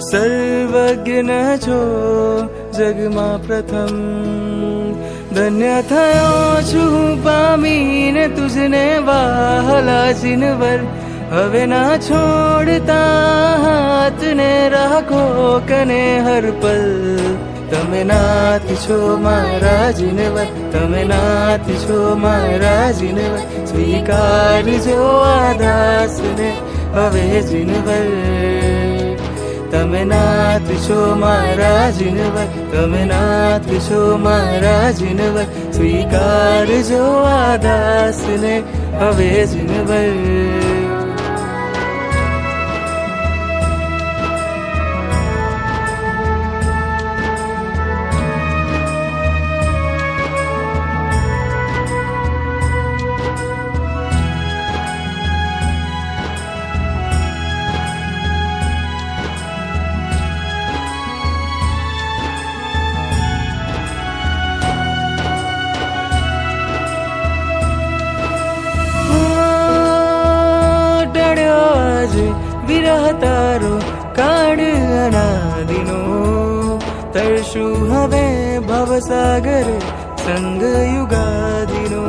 સર્વજ્ઞ છો જગમાં પ્રથમ ધન્ય થયો છું પામીને તુજને વાહલા જીનવર હવે ના છોડતા હાથને રાખો કને હર તમે નાથ છો મારા જીનવર તમે નાથ છો મારા જીનવર સ્વીકારજો આ દાસને હવે જીનવર कमनाथ विशो महाराजिन वै कमनाथ विशो महाराजिन वै स्वीकार जो स्वीकारजो आदासने हवे वै તારો કાળ અનાદિનો. તરશું હવે ભવસાગર સંગ યુગાદિનો.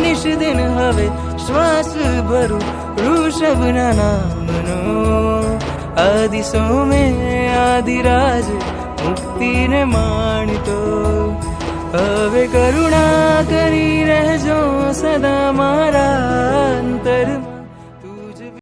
નિષદિન હવે શ્વાસ ભરું ઋષભના નામનો. આદિ સોમે આદિરાજ મુક્તિને માણતો. હવે કરુણા કરી રહેજો સદા મારા અંતર.